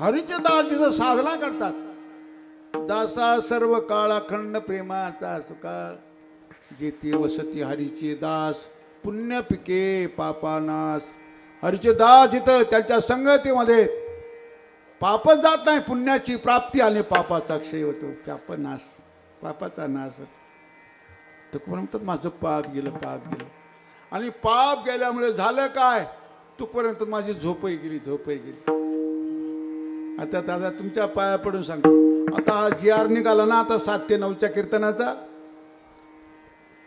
हरीचे दास जिथं साधना करतात. दासा सर्व काळ अखंड प्रेमाचा सुकाळ. जेथे वसती हरीचे दास पुण्य पिके पापानास. हरीचे दास जिथं त्यांच्या संगतीमध्ये पापच जात नाही पुण्याची प्राप्ती आणि पापाचा क्षय होतो. पाप नाश पापाचा नाश होतो. तर म्हणतात माझं पाप गेलं पाप गेलं. आणि पाप गेल्यामुळे झालं काय? तुपर्यंत माझी झोपही गेली झोपही गेली. आता दादा तुमच्या पाया पडून सांगतो. आता हा जी आर निघाला ना आता सात ते नऊच्या कीर्तनाचा.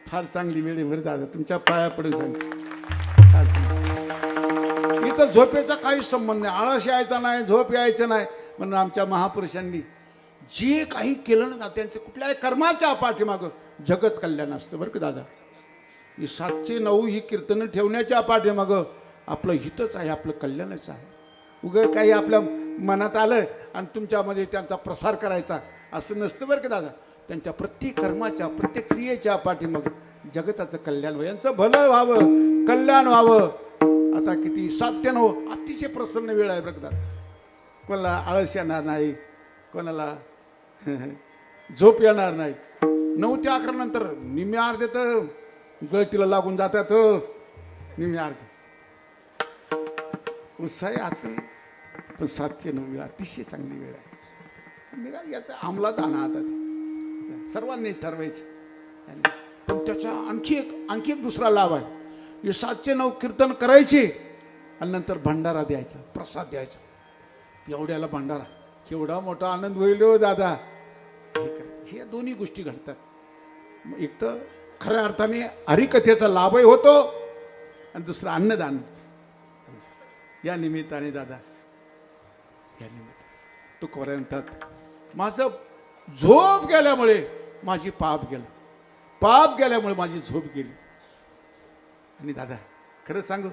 फार चांगली वेळेवर दादा तुमच्या पाया पडून सांगतो. फार चांगली. इथं झोपेचा काहीच संबंध नाही. आळस यायचा नाही झोप यायचं नाही. म्हणून आमच्या महापुरुषांनी जे काही केलं ना त्यांचं कुठल्याही कर्माच्या पाठीमागं जगत कल्याण असतं बरं का दादा. ही सातशे नऊ ही कीर्तनं ठेवण्याच्या पाठीमागं आपलं हितच आहे आपलं कल्याणच आहे. उगं काही आपल्या मनात आलं आणि तुमच्यामध्ये त्यांचा प्रसार करायचा. असं नसतं बरं का दादा. त्यांच्या प्रत्येक कर्माच्या प्रत्येक क्रियेच्या पाठीमागं जगताचं कल्याण व्हावं. यांचं भलं व्हावं कल्याण व्हावं. आता किती साध्य हो अतिशय प्रसन्न वेळ आहे बरं दादा. कोणाला आळस येणार नाही कोणाला झोप येणार नाही. नऊ ते अकरा नंतर निम्मे अर्धे तर गळतीला लागून जातात. निम्मे अर्धे. उत्साह आता. पण सातशे नऊ वेळ अतिशय चांगली वेळ आहे. निरा याचा अंमलात आणा आता ते. सर्वांनी ठरवायचं. पण त्याचा आणखी एक आणखी एक दुसरा लाभ आहे. हे सातशे नऊ कीर्तन करायचे आणि नंतर भंडारा द्यायचा प्रसाद द्यायचा. एवढ्याला भंडारा. केवढा मोठा आनंद होईल हो दादा. हे करा. दोन्ही गोष्टी घडतात. मग एक तर खऱ्या अर्थाने हरिकथेचा लाभही होतो आणि दुसरं अन्नदान. या निमित्ताने दादा. या निमित्त. म्हणतात माझं झोप गेल्यामुळे माझी पाप गेलं. पाप गेल्यामुळे माझी झोप गेली. आणि दादा खरं सांगू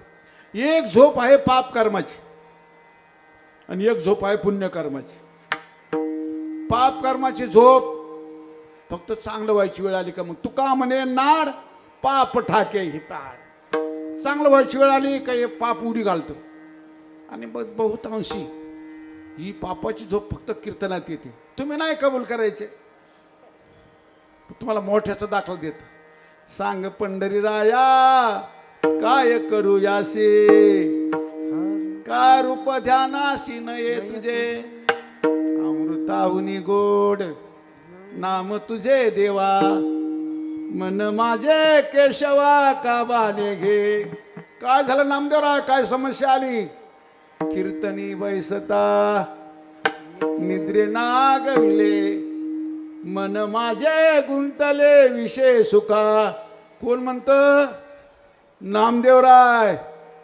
एक झोप आहे पाप कर्माची. आणि एक झोप आहे पुण्य कर्माची. पाप कर्माची झोप फक्त चांगलं व्हायची वेळ आली का मग? तुका म्हणे नाड पाप ठाके हिताड. चांगलं व्हायची वेळ आली का हे पाप उडी घालतं? आणि मग बहुतांशी ही पापाची झोप फक्त कीर्तनात येते. तुम्ही नाही कबूल करायचे. तुम्हाला मोठ्याचा दाखला देत. सांग पंढरी राया काय करू यासे? का रूप ध्यानाशी नये तुझे? अमृताहुनी गोड नाम तुझे देवा. मन माझे केशवा का बाने घे? काय झालं नामदेवराय? काय समस्या आली? कीर्तनी बैसता निद्रे नागविले मन माझे गुंतले विषय सुखा. कोण म्हणत? नामदेवराय.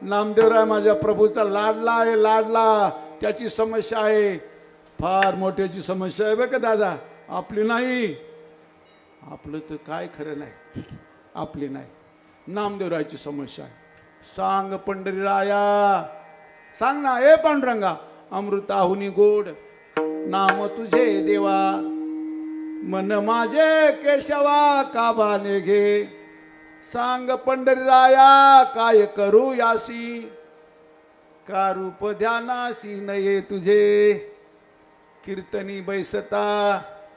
नामदेवराय माझ्या प्रभूचा लाडला आहे लाडला. त्याची समस्या आहे. फार मोठ्याची समस्या आहे बरं का दादा. आपली नाही. आपलं तर काय खरं नाही. आपली नाही. नामदेवरायची समस्या आहे. सांग पंढरीराया. सांग ना ए पांडुरंगा अमृताहुनी गोड नाम तुझे देवा. मन माझे केशवा काबाने घे? सांग पंढरीराया काय करू यासी? का रूप ध्यानासी नये तुझे? कीर्तनी बैसता